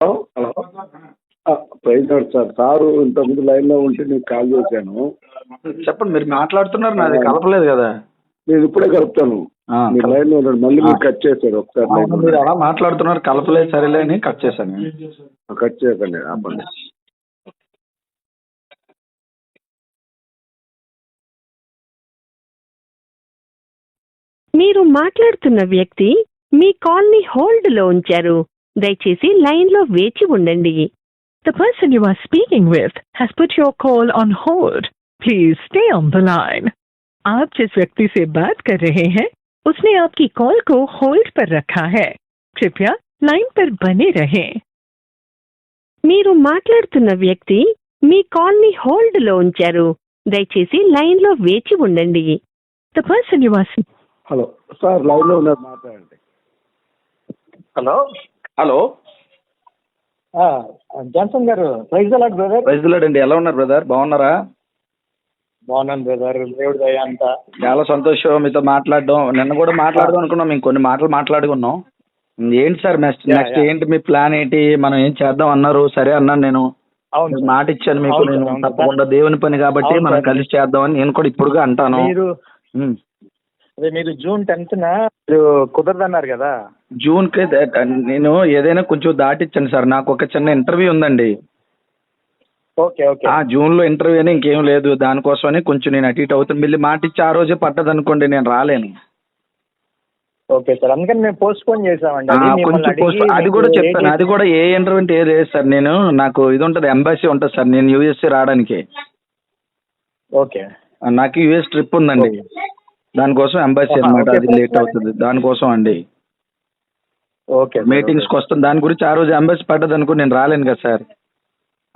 Hello hello. Praise lord sir sir ఇంతకుముందు లైన్లో ఉంటే నీకు కాల్ చేశాను. చెప్పండి మీరు మాట్లాడుతున్నారు నాది కలపలేదు కదా. నేను ఇప్పుడే కలుపుతాను. ఆ, మీరు లైన్లో ఉన్నాడు మళ్ళీ మీరు కట్ చేశారు ఒకసారి అవును, లైన్ మీరు అలా మాట్లాడుతున్నారు కలపలేదు సరేలే అని కట్ చేశాను కట్ చేయకండి ఆపండి. మీరు మాట్లాడుతున్న వ్యక్తి మీ కాల్ని హోల్డ్లో ఉంచారు. దయచేసి లైన్ లో వేచి ఉండండి The person you are speaking with has put your call on hold. Please stay on the line. आप जिस व्यक्ति से बात कर रहे हैं उसने आपकी कॉल को होल्ड पर रखा है कृपया लाइन पर बने रहें మీరు మాట్లాడుతున్న వ్యక్తి మీ కాల్ని హోల్డ్ లో ఉంచారు దయచేసి లైన్ లో వేచి ఉండండి The person you are hello sir లైన్లో ఉన్నారు మాట్లాడండి హలో హలో. ఆ, జాన్సన్ గారు praise a lord brother. Praise lord అండి. ఎలా ఉన్నారు బ్రదర్? బాగున్నారా? బాగున్నాను బ్రదర్. దేవుడి దయ అంతా. చాలా సంతోషం మీతో మాట్లాడడం. నిన్న కూడా మాట్లాడదాం అనుకున్నాం. మేము కొన్ని మాటలు మాట్లాడుకున్నాం. ఏంటి సార్ నెక్స్ట్ నెక్స్ట్. ఏంటి మీ ప్లాన్ ఏంటి? మనం ఏం చేద్దాం అన్నారు. సరే అన్నాను నేను. అవును. మాట ఇచ్చాను మీకు నేను. తప్పకుండా దేవుని పని కాబట్టి మనం. కలిసి చేద్దామని నేను కూడా ఇప్పుడుగా అంటాను. మీరు. అదే మీరు జూన్ టెన్త్ మీరు కుదరదన్నారు కదా. జూన్కి నేను ఏదైనా కొంచెం దాటిచ్చాను సార్. నాకు ఒక చిన్న ఇంటర్వ్యూ ఉందండి. Okay okay. ఆ జూన్లో ఇంటర్వ్యూ అని ఇంకేం లేదు. దానికోసమని కొంచెం నేను అటు ఇటు అవుతుంది మళ్ళీ మాట ఇచ్చి ఆ రోజే పట్టదు అనుకోండి నేను రాలేను. Okay sir. అందుకని మేము పోస్ట్ పోన్ చేసామండి కొంచెం పోస్ట్ అది కూడా ఏ చెప్తాను. అది కూడా ఏ ఇంటర్వ్యూ అంటే ఏది లేదు సార్. నేను నాకు ఇది ఉంటుంది ఎంబాసీ ఉంటుంది సార్. నేను యూఎస్సీ రావడానికి. ఓకే. నాకు యూఎస్ ట్రిప్ ఉందండి. దానికోసం ఎంబాసీ ఓకే. అది లేట్ అవుతుంది. దానికోసం అండి. ఓకే మీటింగ్స్కి. వస్తుంది దాని గురించి ఆ రోజు ఎంబాసీ పడ్డది అనుకో నేను రాలేను కదా సార్.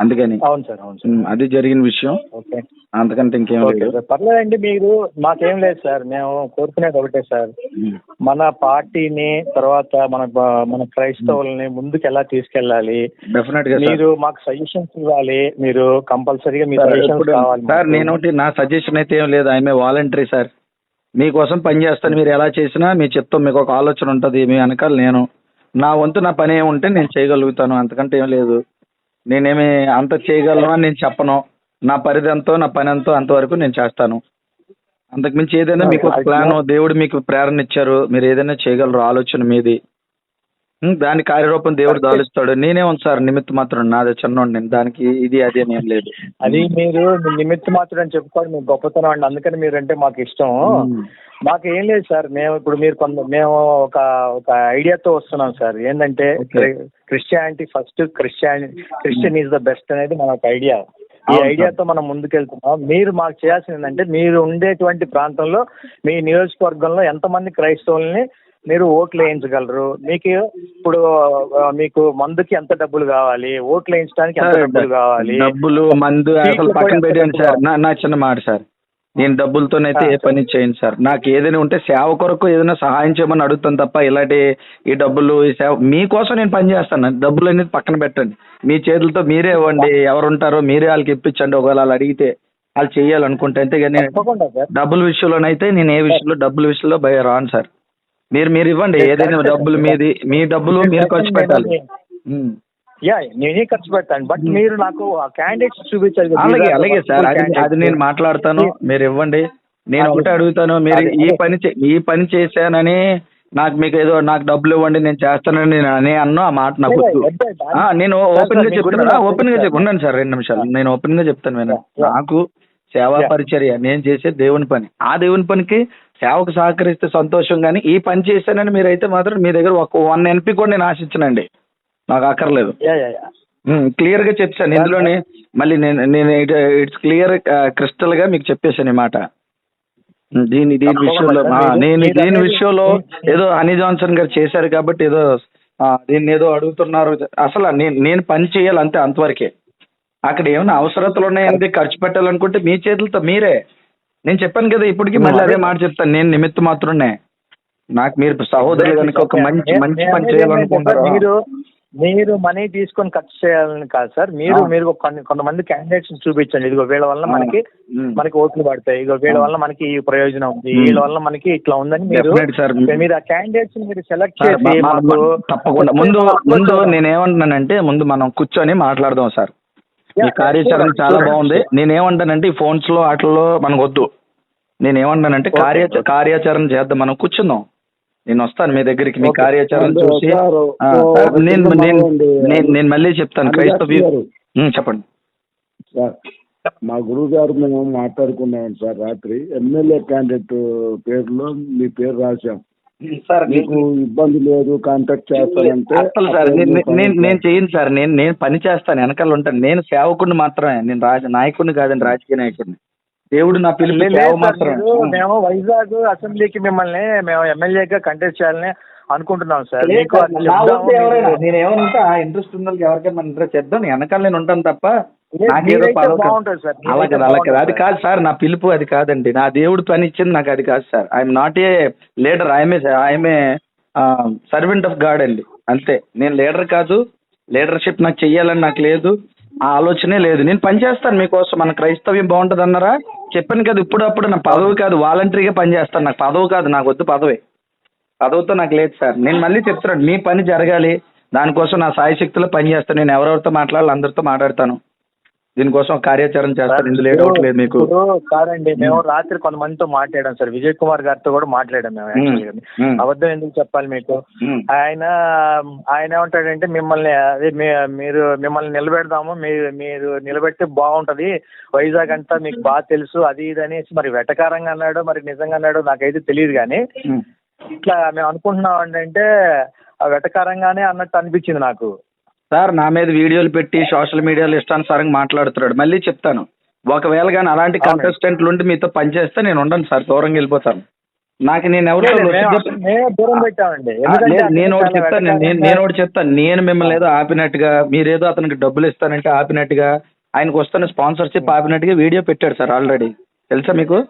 అందుకని. అవును సార్ అవును సార్. అది జరిగిన విషయం. ఓకే. అంతకంటే ఇంకేం లేదు. పర్లేదండి మీరు మాకేం లేదు సార్. మేము కోరుకునేది ఒకటే సార్. మన పార్టీని తర్వాత మన మన క్రైస్తవుల్ని ముందుకు ఎలా తీసుకెళ్ళాలి? డెఫినెట్గా మీరు మాకు సజెషన్స్ ఇవ్వాలి. మీరు కంపల్సరీగా మీ సజెషన్స్ ఇప్పుడు- కావాలి సార్. నేను ఒకటి నా సజెషన్ అయితే ఏం లేదు. I'm voluntary sir. మీకోసం పని చేస్తాను. మీరు ఎలా చేసినా మీ చెప్తాం మీకు ఒక ఆలోచన ఉంటుంది. మీ వెనకాల నేను నా వంతు నా పని ఏముంటే నేను చేయగలుగుతాను అంతకంటే ఏం లేదు. నేనేమి అంత చేయగలను అని నేను చెప్పను. నా పరిధి ఎంతో నా పని ఎంతో అంతవరకు నేను చేస్తాను. అంతకుమించి ఏదైనా మీకు ప్లాన్ దేవుడు మీకు ప్రేరణ ఇచ్చారు మీరు ఏదైనా చేయగలరు ఆలోచన మీది. దాని కార్యరూపం దేవుడు దాలుస్తాడు నేనే ఉంది సార్ నిమిత్త మాత్రం నాది చిన్నోడు నేను దానికి ఇది అది అని ఏం లేదు. అది మీరు నిమిత్త మాత్రం అని చెప్పుకోవాలి మీ గొప్పతనం అండి. అందుకని మీరంటే మాకు ఇష్టం. మాకు ఏం లేదు సార్. మేము ఇప్పుడు మీరు కొంత మేము ఒక ఒక ఐడియాతో వస్తున్నాం సార్. ఏంటంటే. క్రిస్టియానిటీ ఫస్ట్ క్రిస్టియాని క్రిస్టియన్ ఈజ్ ద బెస్ట్ అనేది మన ఒక ఐడియా. ఈ ఐడియాతో మనం ముందుకెళ్తున్నాం. మీరు మాకు చేయాల్సింది ఏంటంటే మీరు ఉండేటువంటి ప్రాంతంలో మీ నియోజకవర్గంలో ఎంతమంది క్రైస్తవుల్ని మీరు ఓట్లు వేయించగలరు? మీకు ఇప్పుడు మీకు మందుకి ఎంత డబ్బులు కావాలి? ఓట్లు వేయించడానికి ఎంత డబ్బులు కావాలి? డబ్బులు మందు అసలు పక్కన పెట్టండి సార్. నా చిన్న మాట సార్. నేను డబ్బులతోనైతే ఏ పని చేయను సార్. నాకు ఏదైనా ఉంటే సేవ కొరకు ఏదైనా సహాయం చేయమని అడుగుతాను తప్ప ఇలాంటి ఈ డబ్బులు ఈ సేవ మీకోసం నేను పని చేస్తాను. డబ్బులు అనేది పక్కన పెట్టండి. మీ చేతులతో మీరే ఇవ్వండి. ఎవరు ఉంటారో మీరే వాళ్ళకి ఇప్పించండి. ఒకవేళ వాళ్ళు అడిగితే వాళ్ళు చేయాలనుకుంటే అంతేగాని తప్పకుండా సార్. డబ్బుల విషయంలోనైతే నేను ఏ విషయంలో డబ్బుల విషయంలో భయ రాను సార్. మీరు మీరు ఇవ్వండి. ఏదైనా డబ్బులు. మీది మీ డబ్బులు మీరు ఖర్చు పెట్టాలి. యా నేనే ఖర్చు పెడతాను. బట్ మీరు నాకు ఆ క్యాండిడేట్స్ చూపించాలి అలాగే అలాగే సార్. అది నేను మాట్లాడతాను. మీరు ఇవ్వండి. నేను ఒకటే అడుగుతాను. మీరు ఈ. పని చే- ఈ పని చేశానని నాకు మీకు ఏదో నాకు డబ్బులు ఇవ్వండి నేను చేస్తానని నేను అనే అన్నా ఆ మాట నాకు నేను ఓపెన్గా చెప్తాను. ఓపెన్గా చెప్పు. ఉండండి సార్ రెండు నిమిషాలు. నేను ఓపెన్గా చెప్తాను yeah. నాకు సేవా. పరిచర్య నేను చేసే దేవుని పని. ఆ దేవుని పనికి సేవకు సహకరిస్తే సంతోషం కానీ ఈ పని చేశానని మీరైతే మాత్రం మీ దగ్గర ఒక వన్ ఎన్పి కూడా నేను ఆశించనండి. నాకు అక్కర్లేదు క్లియర్గా చెప్పాను ఇందులోనే మళ్ళీ నేను నేను ఇట్స్ క్లియర్ క్రిస్టల్గా మీకు చెప్పేశాను ఈ మాట. దీని దీని విషయంలో నేను దీని విషయంలో ఏదో హనీ జాన్సన్ గారు చేశారు కాబట్టి ఏదో దీన్ని ఏదో అడుగుతున్నారు. అసలు నేను నేను పని చేయాలి అంతే అంతవరకే. అక్కడ ఏమైనా అవసరతలు ఉన్నాయంటే ఖర్చు పెట్టాలనుకుంటే మీ చేతులతో మీరే. నేను చెప్పాను కదా ఇప్పటికి మళ్ళీ అదే మాట చెప్తాను నేను నిమిత్త మాత్రమే. నాకు మీరు సహోదరులు కనుక ఒక మంచి మంచి పని చేయాలనుకుంటారు మీరు మనీ తీసుకొని ఖర్చు చేయాలని కాదు సార్ మీరు. మీరు కొన్ని కొంతమంది క్యాండిడేట్స్ చూపించండి ఇదిగో వీళ్ళ వల్ల మనకి. మనకి ఓట్లు పడతాయి ఇదిగో వీళ్ళ. వల్ల మనకి ఈ ప్రయోజనం ఉంది. వీళ్ళ వల్ల మనకి ఇట్లా ఉందని మీరు. మీరు ఆ క్యాండిడేట్స్ మీరు సెలెక్ట్ చేసి తప్పకుండా ముందు ముందు నేనేమంటున్నానంటే ముందు మనం కూర్చొని మాట్లాడదాం సార్ ఈ కార్యాచరణ చాలా. బాగుంది నేనేమంటానంటే ఈ ఫోన్స్లో వాటిల్లో మనకు వద్దు నేనేమంటానంటే Okay, కార్య okay. కార్యాచరణ చేద్దాం మనం కూర్చుందాం నేను వస్తాను మీ దగ్గరికి మీ. కార్యాచరణ చూసి. నేను నేను మళ్ళీ చెప్తాను. క్రైస్తవ చెప్పండి. మా గురువు గారు మేము మాట్లాడుకున్నాం సార్ రాత్రి. ఎమ్మెల్యే క్యాండిడేట్ పేరులో మీ పేరు రాశాం. సార్ మీకు ఇబ్బంది లేదు కాంటాక్ట్ చేస్తానంటే అసలు సార్ నేను నేను నేను చేయను సార్ నేను నేను పని చేస్తాను వెనకాల ఉంటాను. నేను సేవకుడిని మాత్రమే నేను రాజ నాయకుడిని కాదండి రాజకీయ నాయకుడిని. దేవుడు నా పిలుపు మేము వైజాగ్ అసెంబ్లీకి మిమ్మల్ని మేము ఎమ్మెల్యేగా కంటెస్ట్ చేయాలని అనుకుంటున్నాం సార్. లేదు మీకు సార్, అది నా చెప్దాము, వంతు ఎవరైనా మీరు- నేను ఏమనుంటే ఆ ఇంట్రెస్ట్ ఉన్న వాళ్ళకి ఎవరికైనా ఇంట్రెస్ట్ చేద్దాం వెనకాల నేను ఉంటాను తప్ప నాకేదో అలా కాదు అలా కాదు. అది కాదు సార్ నా పిలుపు అది కాదండి. నా దేవుడు పని ఇచ్చింది నాకు అది కాదు sir. I'm not a leader I'm I'm a servant of God అండి. అంతే. నేను లీడర్ కాదు. లీడర్షిప్ నాకు చెయ్యాలని నాకు లేదు. ఆ ఆలోచనే లేదు. నేను పని చేస్తాను మీకోసం. మన క్రైస్తవ్యం బాగుంటుంది అన్నారా చెప్పాను కదా ఇప్పుడు అప్పుడు నా పదవి కాదు వాలంటరీగా పనిచేస్తాను. నాకు పదవి కాదు నాకు వద్దు పదవి. పదవితో నాకు లేదు సార్. నేను మళ్ళీ చెప్తున్నాను మీ పని జరగాలి. దానికోసం నా సాయశక్తిలో పనిచేస్తాను. పని చేస్తాను నేను ఎవరెవరితో మాట్లాడాలి అందరితో మాట్లాడతాను. దీనికోసం కార్యాచరణ చేస్తాను ఇందులో ఏ డౌట్ లేదు మీకు. కాదండి మేము రాత్రి కొంతమందితో మాట్లాడాం సార్. విజయ్ కుమార్ గారితో కూడా మాట్లాడాం మేము యాక్చువల్గా. అబద్ధం ఎందుకు చెప్పాలి మీకు. ఆయన ఆయన ఏమంటాడంటే మిమ్మల్ని అదే మీరు మిమ్మల్ని నిలబెడదాము మీరు మీరు నిలబెడితే బాగుంటది. వైజాగ్ అంతా మీకు బాగా తెలుసు అది ఇది అనేసి మరి వెటకారంగా అన్నాడో మరి నిజంగా అన్నాడో నాకైతే తెలియదు కానీ. ఇట్లా మేము అనుకుంటున్నాం అంటే ఆ వెటకారంగానే అన్నట్టు అనిపించింది నాకు. సార్ నా మీద వీడియోలు పెట్టి సోషల్ మీడియాలో ఇష్టానుసారంగా మాట్లాడుతున్నాడు. మళ్ళీ చెప్తాను. ఒకవేళ కానీ అలాంటి. కంటెస్టెంట్లు ఉండి మీతో పనిచేస్తే నేను ఉండను సార్ దూరంగా వెళ్ళిపోతాను. నాకు నేను అతను నేను ఒకటి చెప్తాను నేను- నేను వెటకారంగా- నేను ఒకటి చెప్తాను. నేను మిమ్మల్ని ఏదో ఆపినట్టుగా మీరేదో అతనికి డబ్బులు ఇస్తానంటే ఆపినట్టుగా ఆయనకు వస్తున్న స్పాన్సర్షిప్ ఆపినట్టుగా వీడియో పెట్టాడు సార్ ఆల్రెడీ. తెలుసా మీకు?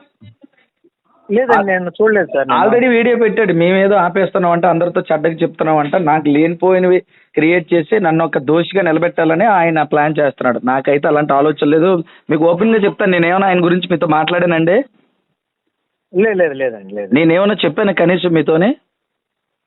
లేదండి నేను చూడలేదు సార్. ఆల్రెడీ వీడియో పెట్టాడు. మేమేదో ఆపేస్తున్నాం అంటే అందరితో చెడ్డకి చెప్తున్నాం అంట నాకు లేనిపోయినవి క్రియేట్ చేసి నన్ను ఒక దోషిగా నిలబెట్టాలని ఆయన ప్లాన్ చేస్తున్నాడు. నాకైతే అలాంటి ఆలోచన లేదు. మీకు ఓపెన్గా చెప్తాను నేనేమైనా ఆయన గురించి మీతో మాట్లాడానండి? లేదు లేదు లేదండి లేదు. నేనేమైనా చెప్పాను కనీసం మీతోనే?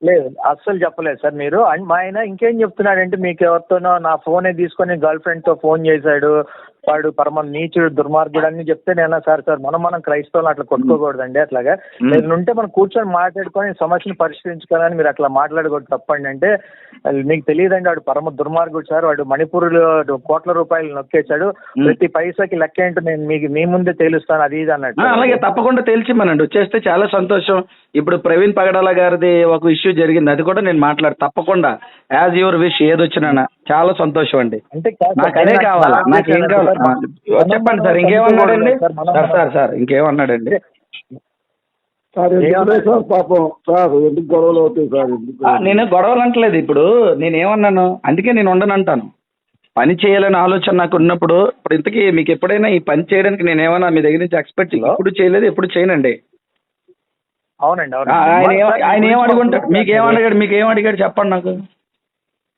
లేదు అస్సలు చెప్పలేదు సార్ మీరు. అండ్ మా ఆయన ఇంకేం చెప్తున్నాడంటే మీకు ఎవరితోనో నా ఫోనే తీసుకొని గర్ల్ ఫ్రెండ్తో ఫోన్ చేశాడు. వాడు పరమ నీచుడు దుర్మార్గుడు అని చెప్తే నేను సార్ సార్ మనం మనం క్రైస్తవులు అట్లా కొట్టుకోకూడదండి అట్లాగా. లేదు ఉంటే మనం కూర్చొని మాట్లాడుకొని సమస్యను పరిష్కరించుకోవాలని మీరు అట్లా మాట్లాడకూడదు తప్పండి అంటే మీకు తెలియదండి వాడు పరమ దుర్మార్గుడు సార్ వాడు మణిపూర్లో కోట్ల రూపాయలు నొక్కేశాడు. ప్రతి పైసాకి లెక్క ఏంటో నేను మీకు మీ ముందే తేలుస్తాను అది ఇది అన్నట్టు. అలాగే తప్పకుండా తెలిసిమనండి వచ్చేస్తే చాలా సంతోషం. ఇప్పుడు ప్రవీణ్ పగడాల గారిది ఒక ఇష్యూ జరిగింది అది కూడా నేను మాట్లాడు తప్పకుండా. యాజ్ యువర్ విష్ ఏదొచ్చినా చాలా సంతోషం అండి. నాకు అదే కావాలా నాకు ఏం కావాలి? చెప్పండి సార్ ఇంకేమన్నాడండి? సార్, సార్ సార్ సార్ ఇంకేమన్నాడండి? సార్ పాపం? సార్ ఎందుకు గొడవలు అవుతాయి సార్ నేను గొడవలు అంటలేదు ఇప్పుడు. నేను ఏమన్నాను అందుకే నేను ఉండను అంటాను పని చేయాలనే ఆలోచన నాకు ఉన్నప్పుడు ఇప్పుడు ఇంతకీ మీకు ఎప్పుడైనా ఈ పని చేయడానికి నేను ఏమైనా మీ దగ్గర నుంచి ఎక్స్పెక్ట్ ఎప్పుడు చేయలేదు ఎప్పుడు చేయనండి? అవునండి ఆయన ఆయన ఏం అడుగుంటాడు? మీకు ఏం అడిగాడు? మీకు ఏం అడిగాడు? చెప్పండి నాకు.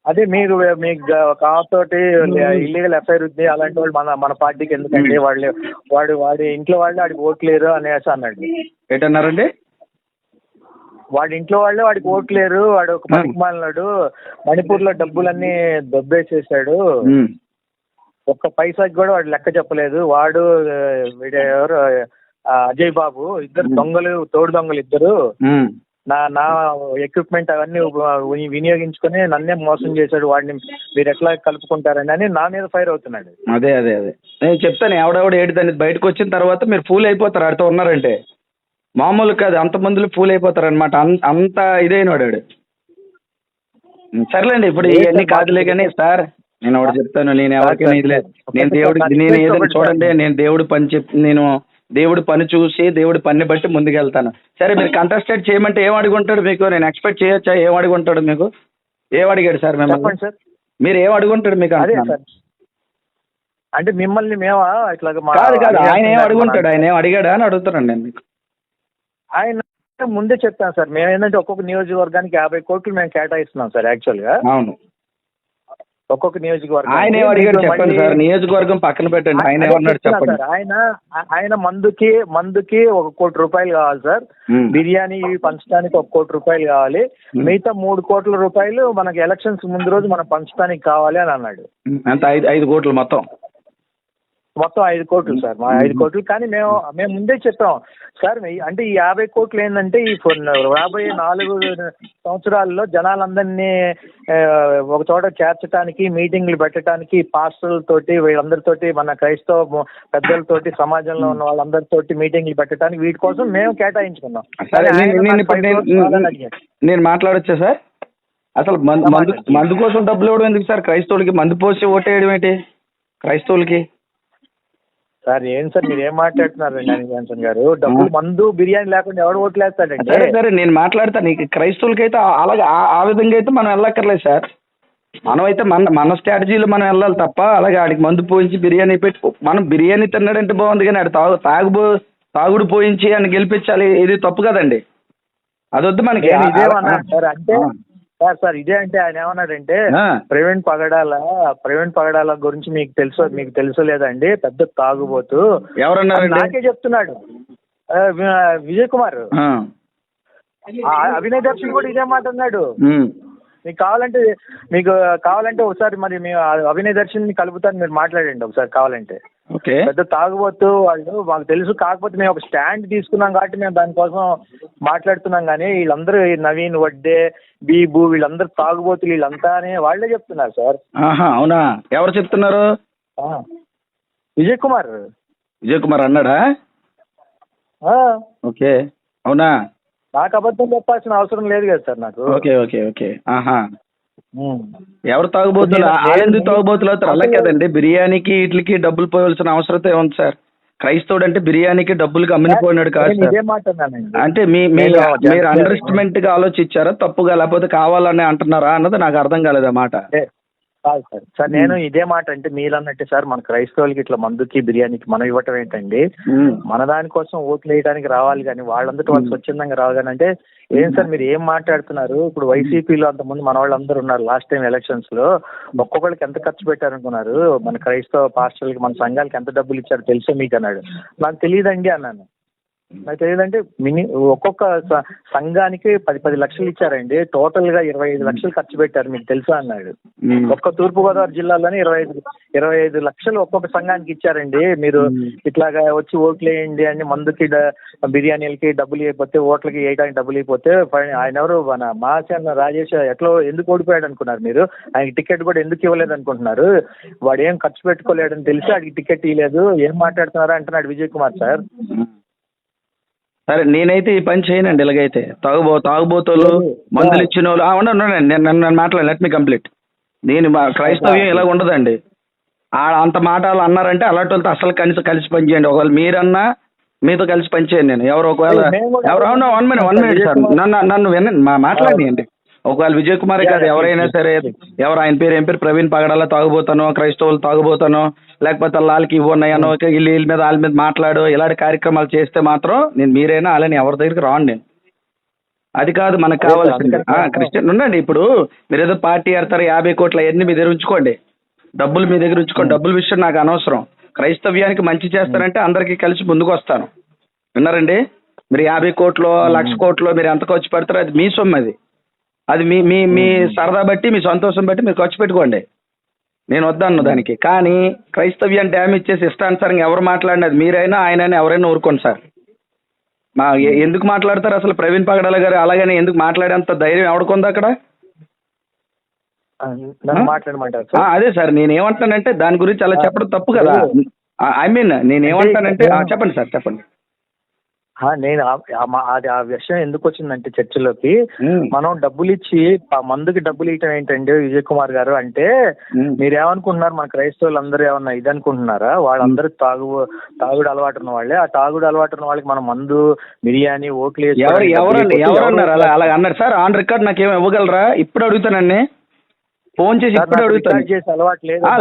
అదే మీరు మీకు ఒక తోటి ఇల్లీగల్ ఎఫ్ఐఆర్ ఉంది అలాంటి వాళ్ళు మన మన పార్టీకి ఎందుకండి వాళ్ళు వాడు వాడి ఇంట్లో వాళ్ళు వాడికి ఓట్లేరు అనేసి అన్నాడు. ఏంటన్నారండి? వాడి ఇంట్లో వాళ్ళే వాడికి ఓట్లేరు వాడు ఒక పనికి మాలినాడు మణిపూర్లో డబ్బులన్నీ దొబ్బేసేసాడు ఒక్క పైసాకి కూడా వాడు లెక్క చెప్పలేదు. వాడు ఆ, వీడు ఎవరు ఆ, అజయ్ బాబు ఇద్దరు దొంగలు తోడు దొంగలు ఇద్దరు. నా నా ఎక్విప్మెంట్ అవన్నీ వినియోగించుకొని నన్నే మోసం చేశాడు వాడిని మీరు ఎట్లా కలుపుకుంటారని అని నా మీద ఫైర్ అవుతున్నాడు. అదే అదే అదే. నేను చెప్తాను ఎవడెవడ ఏడు దాన్ని బయటకు వచ్చిన తర్వాత మీరు ఫూల్ అయిపోతారు ఆడితో ఉన్నారంటే. మామూలు కాదు అంత మందిలో ఫూల్ అయిపోతారు అనమాట అంత ఇదైన వాడాడు సర్లేండి ఇప్పుడు ఇవన్నీ కాదులే కానీ సార్ నేను ఒకటి చెప్తాను నేను లేదు. నేను దేవుడి నేను ఏదైనా చూడండి నేను దేవుడి పని చెప్ నేను దేవుడి పని చూసి దేవుడి పని బట్టి ముందుకెళ్తాను. సరే మీరు కంటెస్టెడ్ చేయమంటే ఏం అడుగుంటాడు మీకు? నేను ఎక్స్పెక్ట్ చేయొచ్చా? ఏం అడుగుంటాడు మీకు? ఏం అడిగాడు సార్ మిమ్మల్ని? సార్. మీరు ఏం అడుగుంటాడు మీకు అదే. సార్. అంటే మిమ్మల్ని మేమా? ఇట్లా కాదు కాదు ఆయన ఏం అడుగుంటాడు? ఆయన ఏం అడిగాడా అని అడుగుతున్నాను నేను మీకు. ఆయన ముందే చెప్తాను సార్. మేము ఏంటంటే ఒక్కొక్క నియోజకవర్గానికి యాభై కోట్లు మేము కేటాయిస్తున్నాం సార్ యాక్చువల్గా అవును. ఒక్కొక్క నియోజకవర్గం. ఆయన అడిగాడు చెప్పండి సార్ నియోజకవర్గం పక్కన పెట్టండి. ఆయన ఏమన్నాడు చెప్పండి. ఆయన ఆయన మందుకి మందుకి ఒక కోటి రూపాయలు కావాలి సార్. బిర్యానీ ఇవి పంచడానికి ఒక కోటి రూపాయలు కావాలి. మిగతా మూడు కోట్ల రూపాయలు మనకి ఎలక్షన్స్ ముందు రోజు మనం పంచడానికి కావాలి అని అన్నాడు. అంత ఐదు ఐదు కోట్లు మొత్తం. మొత్తం ఐదు కోట్లు సార్ మా ఐదు కోట్లు. కానీ మేము మేము ముందే చెప్పాం సార్ అంటే ఈ యాభై కోట్లు ఏంటంటే ఈ రాబోయే నాలుగు సంవత్సరాల్లో జనాలందరినీ ఒక చోట చేర్చడానికి మీటింగ్లు పెట్టడానికి పాస్టర్లతోటి వీళ్ళందరితోటి మన క్రైస్తవ పెద్దలతోటి సమాజంలో ఉన్న వాళ్ళందరితోటి మీటింగ్లు పెట్టడానికి వీటి కోసం మేము కేటాయించుకున్నాం. నేను మాట్లాడొచ్చా సార్? అసలు మందు మందు మందు కోసం డబ్బులు ఇవ్వడం ఎందుకు సార్? క్రైస్తవులకి మందు పోసి ఓటేయడం ఏంటి? క్రైస్తవులకి? సార్ ఏం సార్ మీరు ఏం మాట్లాడుతున్నారు జాన్సన్ గారు? డబ్బులు మందు బిర్యానీ లేకుండా ఎవడు ఓట్లేస్తాడండి? సరే సరే నేను మాట్లాడతాను నీకు క్రైస్తవులకి అయితే అలాగే ఆ- ఆ విధంగా అయితే మనం వెళ్ళక్కర్లేదు సార్. మనం అయితే మన మన స్ట్రాటజీలో మనం వెళ్ళాలి తప్ప అలాగే ఆడికి మందు పోయించి బిర్యానీ పెట్టి మనం బిర్యానీ తిన్నాడంటే బాగుంది కానీ ఆడు తాగు తాగుబో తాగుడు పోయించి అని గెలిపించాలి ఇది తప్పు కదండి. అదొద్దు మనకి. అంటే. సార్ సార్ ఇదే అంటే ఆయన ఏమన్నాడంటే. ప్రవీణ్ పగడాల ప్రవీణ్ పగడాల గురించి మీకు తెలుసో మీకు తెలుసో లేదండి పెద్ద తాగుబోతు. అని ఎవరన్నారండి? నాకే చెప్తున్నాడు. విజయ్ కుమార్. అభినయ్ దర్శన్ కూడా ఇదే మాట అన్నాడు. మీకు కావాలంటే మీకు కావాలంటే ఒకసారి మరి మేము అభినయ్ దర్శన్ కలుపుతాను మీరు మాట్లాడండి ఒకసారి కావాలంటే. పెద్ద తాగుబోతు వాళ్ళు మాకు తెలుసు కాకపోతే మేము ఒక స్టాండ్ తీసుకున్నాం కాబట్టి మేము దానికోసం మాట్లాడుతున్నాం కానీ వీళ్ళందరూ నవీన్ వడ్డే బీబు వీళ్ళందరూ తాగుబోతులు వీళ్ళంతా అని వాళ్ళే చెప్తున్నారు సార్. అవునా? ఎవరు చెప్తున్నారు. విజయ్ కుమార్. విజయ్ కుమార్ అన్నాడా. ఓకే. అవునా? నాకు అబద్ధం చెప్పాల్సిన అవసరం లేదు కదా సార్ నాకు. Okay okay okay. ఆహా. ఎవరు తాగుబోతులు? ఎందుకు తాగుబోతులు అవుతారు. అలా కదండి. బిర్యానీకి ఇట్లకి డబ్బులు పోయాల్సిన అవసరం ఏముంది సార్. క్రైస్తవుడు అంటే బిర్యానీకి డబ్బులకి అమ్మినిపోయినాడు కాదు అంటే మీ మీరు జస్ట్- అండర్ ఎస్టిమేట్గా ఆలోచించారా? తప్పుగా? లేకపోతే కావాలని అంటున్నారా? అన్నది నాకు అర్థం కాలేదు ఆ మాట. ఏ, కాదు సార్. సార్ నేను ఇదే మాట అంటే మీరు అన్నట్టే సార్ మన క్రైస్తవులకి ఇట్లా మందుకి బిర్యానీకి మనం ఇవ్వటం ఏంటండి. మన దానికోసం ఓట్లు వేయడానికి రావాలి కానీ వాళ్ళందరూ వాళ్ళు స్వచ్ఛందంగా రావాలి కానీ అంటే ఏం సార్ మీరు ఏం మాట్లాడుతున్నారు? ఇప్పుడు వైసీపీలో అంతమంది మన వాళ్ళందరూ ఉన్నారు లాస్ట్ టైం ఎలక్షన్స్లో ఒక్కొక్కరికి ఎంత ఖర్చు పెట్టారనుకున్నారు? మన క్రైస్తవ పాస్టర్లకి మన సంఘాలకి ఎంత డబ్బులు ఇచ్చారో తెలుసా మీకు అన్నాడు. నాకు తెలియదండి అన్నాను. నాకు తెలియదంటే మిని ఒక్కొక్క సంఘానికి పది పది లక్షలు ఇచ్చారండి. టోటల్గా ఇరవై ఐదు లక్షలు ఖర్చు పెట్టారు మీకు తెలుసా అన్నాడు. ఒక్క తూర్పుగోదావరి జిల్లాలోనే ఇరవై ఐదు ఇరవై ఐదు లక్షలు ఒక్కొక్క సంఘానికి ఇచ్చారండి. మీరు ఇట్లాగా వచ్చి ఓట్లు వేయండి అని మందుకి బిర్యానీలకి డబ్బులు ఇవ్వకపోతే ఓట్లకి వేయడానికి డబ్బులు ఫై- ఆయన ఎవరు? మన మాచన్న రాజేష్ ఎట్లా ఎందుకు ఓడిపోయాడు అనుకున్నారు మీరు? ఆయనకి టికెట్ కూడా ఎందుకు ఇవ్వలేదు అనుకుంటున్నారు? వాడు ఏం ఖర్చు పెట్టుకోలేడని తెలిసి వాడికి టికెట్ ఇవ్వలేదు. ఏం మాట్లాడుతున్నారా అంటున్నాడు విజయ్ కుమార్ సార్. సరే నేనైతే ఈ పని చేయనండి ఇలాగైతే. తాగుబో తాగుబోతులు మందులు ఇచ్చిన వాళ్ళు ఉండండి ఉండండి. నేను నన్ను మాట్లాడి లెట్ మీ కంప్లీట్ నేను మా క్రైస్తవ్యం ఇలా ఉండదండి. అంత మాట వాళ్ళు అన్నారంటే అలాంటి వాళ్ళతో అసలు కలిసి కలిసి పనిచేయండి ఒకవేళ మీరన్నా మీతో కలిసి పనిచేయండి నేను. ఎవరు ఒకవేళ ఎవరు అవునా one minute one minute sir నన్ను నన్ను వినండి. మా మాట్లాడియండి ఒకవేళ విజయ్ కుమార్ కాదు ఎవరైనా సరే ఎవరు ఆయన పేరు ఏం పేరు ప్రవీణ్ పగడాల తాగుబోతాను క్రైస్తవులు తాగుబోతాను లేకపోతే వాళ్ళకి ఇవ్వన్నాయనో వీళ్ళ వీళ్ళ మీద వాళ్ళ మీద మాట్లాడు ఇలాంటి కార్యక్రమాలు చేస్తే మాత్రం నేను మీరైనా అలాని ఎవరి దగ్గరికి రాను నేను. అది కాదు మనకు కావాల్సింది. క్రిస్టియన్ ఉండండి ఇప్పుడు మీరు ఏదో పార్టీ ఆడతారు యాభై కోట్ల అవన్నీ మీ దగ్గర ఉంచుకోండి. డబ్బులు మీ దగ్గర ఉంచుకోండి డబ్బుల విషయం నాకు అనవసరం. క్రైస్తవ్యానికి మంచి చేస్తారంటే అందరికీ కలిసి ముందుకు వస్తాను. విన్నారండి? మీరు యాభై కోట్లు లక్ష కోట్లు మీరు ఎంత ఖర్చు పెడతారో అది మీ సొమ్ము అది. అది మీ మీ మీ సరదా బట్టి మీ సంతోషం బట్టి మీరు ఖర్చు పెట్టుకోండి. నేను వద్దన్ను దానికి. కానీ క్రైస్తవ్యాన్ని డ్యామేజ్ చేసి ఇష్టానుసారంగా ఎవరు మాట్లాడినది మీరైనా ఆయనైనా ఎవరైనా ఊరుకోండి సార్. మా ఎందుకు మాట్లాడతారు అసలు ప్రవీణ్ పగడాల గారు? అలాగని ఎందుకు మాట్లాడేంత ధైర్యం ఎవడుకుంది అక్కడ? అదే సార్. నేను ఏమంటానంటే దాని గురించి అలా చెప్పడం తప్పు కదా. ఐ మీన్ నేను ఏమంటానంటే చెప్పండి సార్ చెప్పండి. నేను అది ఆ విషయం ఎందుకు వచ్చిందంటే చర్చిలోకి. మనం డబ్బులు ఇచ్చి మందుకి డబ్బులు ఇవ్వటం ఏంటండి విజయ్ కుమార్ గారు అంటే ఉమ్. మీరు ఏమనుకుంటున్నారు మన క్రైస్తవులు అందరూ ఏమన్నా ఇది అనుకుంటున్నారా వాళ్ళందరూ తాగు తాగుడు అలవాటు ఉన్న వాళ్ళే. ఆ తాగుడు అలవాటు ఉన్న వాళ్ళకి మనం మందు బిర్యానీ ఓట్లు ఎవరు ఎవరు అలా? అలా అన్నారు. సార్ ఆన్ రికార్డ్ నాకేం ఇవ్వగలరా? ఇప్పుడు అడుగుతానండి ఫోన్ చేసి ఇప్పుడు అడుగుతాను.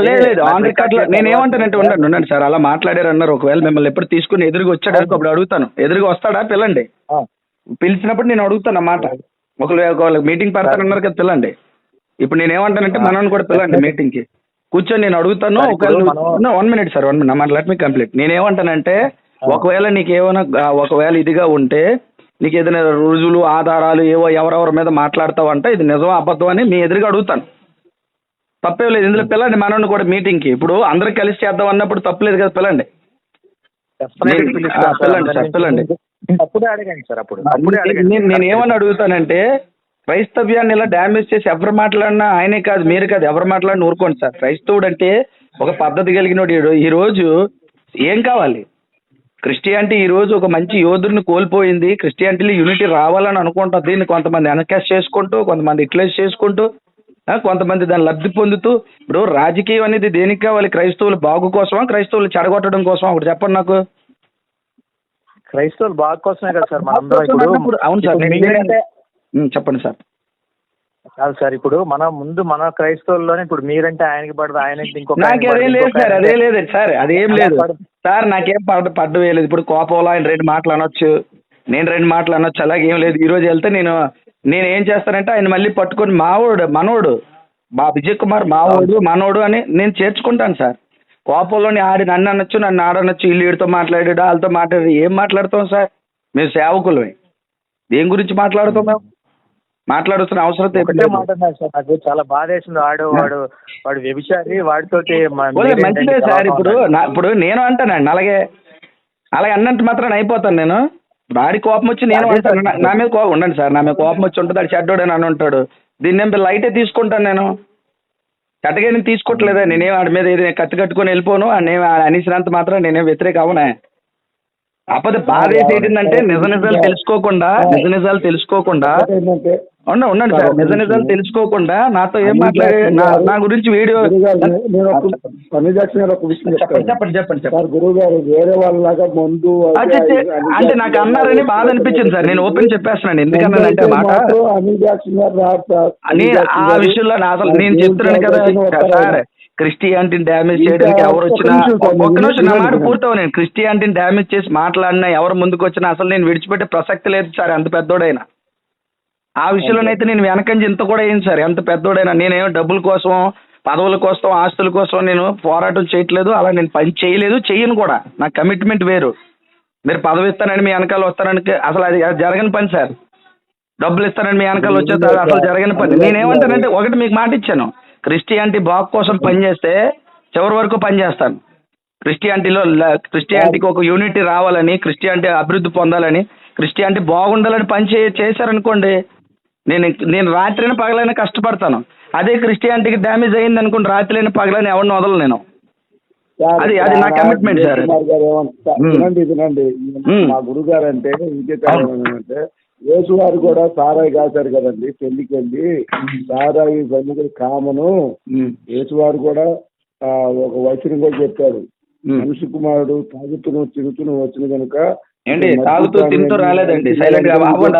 లేదు. ఆన్ రికార్డ్లో నేను ఏమంటానంటే. ఉండండి ఉండండి సార్. అలా మాట్లాడారు అన్నారు. ఒకవేళ మిమ్మల్ని ఎప్పుడు తీసుకుని ఎదురుగా వచ్చాడు అప్పుడు అడుగుతాను. ఎదురుగా వస్తాడా? పిల్లండి. పిలిచినప్పుడు నేను అడుగుతాను అన్నమాట. ఒకవేళ ఒకవేళ మీటింగ్ పెడతానన్నారు కదా పిల్లండి. ఇప్పుడు నేను ఏమంటానంటే మనల్ని కూడా పిల్లండి మీటింగ్కి కూర్చొని నేను అడుగుతాను. ఒకవేళ one minute sir one minute. Let me complete. నేను ఏమంటానంటే ఒకవేళ నీకు ఏమైనా ఒకవేళ ఇదిగా ఉంటే నీకు ఏదైనా రుజువులు ఆధారాలు ఏవో ఎవరెవరి మీద మాట్లాడతావంటే ఇది నిజం అబద్ధం అని మీ ఎదురుగా అడుగుతాను. తప్పేం లేదు. ఇందులో పిల్లండి మనల్ని కూడా మీటింగ్కి ఇప్పుడు అందరూ కలిసి చేద్దాం అన్నప్పుడు తప్పలేదు కదా పిల్లండి. నేను- పిలుస్తాను ఆ, సార్. పిల్లండి సార్, పిల్లండి. అప్పుడే అడగండి సార్ అప్పుడు. అప్పుడే నేను- అడగండి. నేను నేను ఏమని అడుగుతానంటే క్రైస్తవ్యాన్ని ఇలా డ్యామేజ్ చేసి ఎవరు మాట్లాడినా ఆయనే కాదు మీరు కాదు ఎవరు మాట్లాడిన ఊరుకోండి సార్. క్రైస్తవుడు అంటే ఒక పద్ధతి కలిగినోడు ఈడు- ఈ రోజు ఏం కావాలి? క్రిస్టియానిటీ ఈ రోజు ఒక మంచి యోధుడిని కోల్పోయింది. క్రిస్టియానిటీలో యూనిటీ రావాలని అనుకుంటుంది దీన్ని కొంతమంది ఎన్కాష్ చేసుకుంటూ కొంతమంది ఇట్లేస్ చేసుకుంటూ కొంతమంది దాన్ని లబ్ధి పొందుతూ ఇప్పుడు రాజకీయం అనేది దేనికి కావాలి? క్రైస్తవుల బాగు కోసమా? క్రైస్తవులు చెడగొట్టడం కోసమా? ఒకటి చెప్పండి నాకు. క్రైస్తవులు బాగా కోసమే కదా సార్ మనందరం ఇప్పుడు. అవును సార్ చెప్పండి సార్. కాదు సార్ ఇప్పుడు మన ముందు మన క్రైస్తవుల్లోనే ఇప్పుడు మీరంటే ఆయనకి పడదు ఆయన ఇంకొక నాకు లేదు సార్ అదే లేదు సార్ అదేం లేదు. సార్ నాకేం పడ్డ పడ్డ వేయలేదు ఇప్పుడు కోపంలో ఆయన రెండు మాటలు అనొచ్చు నేను రెండు మాటలు అనొచ్చు అలాగే ఏం లేదు. ఈ రోజు వెళ్తే నేను నేను ఏం చేస్తానంటే ఆయన మళ్ళీ పట్టుకొని మావోడు మనోడు మా విజయ్ కుమార్ మావోడు మనోడు అని నేను చేర్చుకుంటాను సార్. కోపంలోని ఆడి నన్ను అనొచ్చు నన్ను ఆడనొచ్చు వీళ్ళు వీడితో మాట్లాడాడు వాళ్ళతో మాట్లాడాడు ఏం మాట్లాడతాం సార్? మేము సేవకులమే. దేని గురించి మాట్లాడుతాం మేము? మాట్లాడుతున్న అవసరం ఒకటే మాట అన్నారు సార్ నాకు చాలా బాధ వేసింది వాడు వాడు వాడు వ్యభిచారి మీరేంటంటే మంచిదే సార్ ఇప్పుడు. ఇప్పుడు నేను అంటానండి అలాగే అలాగే అన్నంత మాత్రం అయిపోతాను నేను. ఆడి కోపం వచ్చి నేను అదే అంటాను. నా- నా మీద కోపం ఉండండి సార్ నా మీద కోపం వచ్చి ఉంటుంది ఆడు చెడ్డోడు అని ఉంటాడు దీన్ని నేను లైటే తీసుకుంటాను నేను చెడ్డగా నేను తీసుకోవట్లేదా నేనేం ఆడి మీద ఏదో కత్తి కట్టుకొని వెళ్ళిపోను నేను అనేసినంత మాత్రం నేనేం వ్యతిరేక అవనే కాకపోతే బాధ వేసి ఏంటంటే నిజ నిజాలు తెలుసుకోకుండా నిజ నిజాలు తెలుసుకోకుండా. ఏంటంటే ఉండ ఉండండి సార్ నిజ నిజాలు తెలుసుకోకుండా నాతో ఏం మాట్లాడే నా గురించి వీడియో చెప్పండి చెప్పండి సార్ గురువు గారు వేరే వాళ్ళలాగా ముందు. అంటే నాకు అన్నారని బాధ అనిపించింది సార్. నేను ఓపెన్ చెప్పేస్తున్నాను. ఎందుకన్నానంటే మాట ఆ విషయంలో నా అసలు నేను చెప్తున్నాను కదా సార్. క్రిస్టియానిటీని డ్యామేజ్ చేయడానికి ఎవరు వచ్చినా ఒక్క నిమిషం నా మాట. పూర్తవు నేను క్రిస్టియానిటీని డ్యామేజ్ చేసి మాట్లాడినా ఎవరు ముందుకు వచ్చినా అసలు నేను విడిచిపెట్టే ప్రసక్తి లేదు సార్ ఎంత పెద్దోడైనా. ఆ విషయంలోనైతే నేను వెనకంజి ఇంత కూడా ఏం సార్ ఎంత పెద్దోడైనా. నేనేమో డబ్బుల కోసం పదవుల కోసం ఆస్తుల కోసం నేను పోరాటం చేయట్లేదు అలా నేను పని చేయలేదు చెయ్యను కూడా. నా కమిట్మెంట్ వేరు. మీరు పదవి ఇస్తానని మీ వెనకాల వస్తానని అసలు అది జరగని పని సార్. డబ్బులు ఇస్తానని మీ వెనకాల వచ్చేది అది అసలు జరగని పని. నేనేమంటానంటే ఒకటి మీకు మాట ఇచ్చాను క్రిస్టియానిటీ బాగు కోసం పనిచేస్తే చివరి వరకు పనిచేస్తాను క్రిస్టియానిటీలో క్రిస్టియానిటీకి ఒక యూనిటీ రావాలని క్రిస్టియానిటీ అభివృద్ధి పొందాలని క్రిస్టియానిటీ బాగుండాలని పని చే చేశారనుకోండి నేను నేను రాత్రైనా పగలైనా కష్టపడతాను అదే క్రిస్టియానిటీకి డ్యామేజ్ అయింది అనుకోండి రాత్రైనా పగలని ఎవరిని వదలను నేను అది- అది నా commitment, సార్. కుమార్ గారు ఏమంటారు? మ్మ్. వినండి వినండి మ్మ్. మా గురువు గారు అంటే ఇంకే. కారణం ఏంటంటే యేసు వారు కూడా సారాయి కాశారు కదండి పెళ్ళికి వెళ్ళి సారాయి ఇవన్నీ కామను ఉమ్, యేసు వారు కూడా ఒక వచనం కూడా చెప్పారు ఉమ్. మనిషి కుమారుడు తాగుతును తిరుగుతును వచ్చిన కనుక ఏంటి తాగుతూ తింటూ రాలేదండి? సైలెంట్గా ఆగండి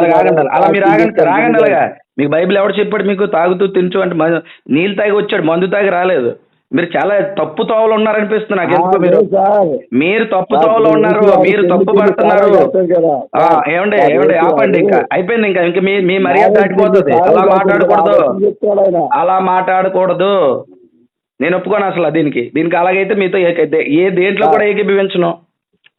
అలా. మీరు ఆగండి రాగండి అలాగా. మీకు బైబిల్ ఎవడు చెప్పాడు మీకు తాగుతూ తింటూ అంటే నీళ్ళు తాగి వచ్చాడు మందు తాగి రాలేదు. మీరు చాలా తప్పు తోవలు ఉన్నారనిపిస్తుంది నాకు ఎందుకో మీరు? మీరు తప్పు తోవలో ఉన్నారు మీరు తప్పు పడుతున్నారు? ఏమండి ఏమండి ఆపండి ఇంకా. అయిపోయింది ఇంకా. ఇంకా మీ మీ మర్యాద దాటిపోతుంది అలా మాట్లాడకూడదు. అలా మాట్లాడకూడదు. నేను ఒప్పుకోను అసలు దీనికి. దీనికి అలాగైతే మీతో ఏ- ఏ దేంట్లో కూడా ఏకీభవించను.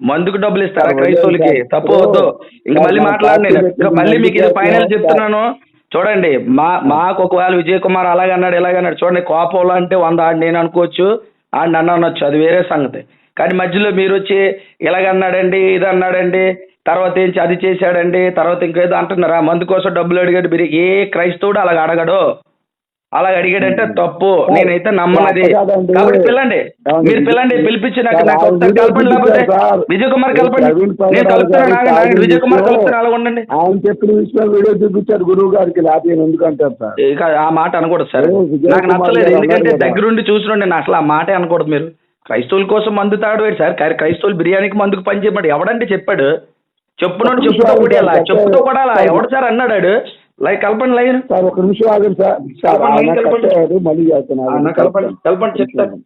మందుకు డబ్బులు ఇస్తారా క్రైస్తవులకి? తప్పు వద్దు. ఇంకా మళ్ళీ మాట్లాడండి ఇంకా మళ్ళీ మీకు ఇది ఫైనల్ చెప్తున్నాను. చూడండి మా మాకు ఒకవేళ విజయ్ కుమార్ అలాగ అన్నాడు ఇలాగ అన్నాడు చూడండి కోపంలో అంటే వంద ఆడు నేను అనుకోవచ్చు ఆడు నన్ను అనొచ్చు అది వేరే సంగతి. కానీ మధ్యలో మీరు వచ్చి ఇలాగ అన్నాడండి ఇది అన్నాడండి తర్వాత ఏం అది చేశాడండి తర్వాత ఇంకేదో అంటున్నారా మందు కోసం డబ్బులు అడిగాడు మీరు ఏ క్రైస్తవుడు అలాగ అడగడు. అలాగ అడిగాడంటే తప్పు. నేనైతే నమ్మనది. కాబట్టి పిల్లండి మీరు పిల్లండి పిలిపించి నాకు నాకు ఒకసారి కలపండి లేకపోతే విజయ్ కుమార్ కలపండి. నేను కలుపుతాను విజయ్ కుమార్ కలుపుతాను అలా ఉండండి. ఆయన చెప్పిన విషయం వీడియో చూపించారు గురువు గారికి లేకపోతే ఎందుకంటారు సార్? ఇక ఆ మాట అనకూడదు సార్. నాకు నచ్చలేదు. ఎందుకంటే. దగ్గరుండి చూసినండి నేను అసలు ఆ మాటే అనకూడదు మీరు. క్రైస్తవుల కోసం మందు తాగడు సార్. క్రైస్తవులు బిర్యానీకి మందుకు పని చేయమంటే ఎవడంటే చెప్పాడు? చెప్పునోడు చెప్పుతో కూడా అలా చెప్పుతో కూడా అలా ఎవడు సార్ అన్నాడు లైక్ కలపండి లైన్. సార్ ఒక నిమిషం ఆగండి సార్. మళ్ళీ కలపండి. కలపండి చెప్తాను.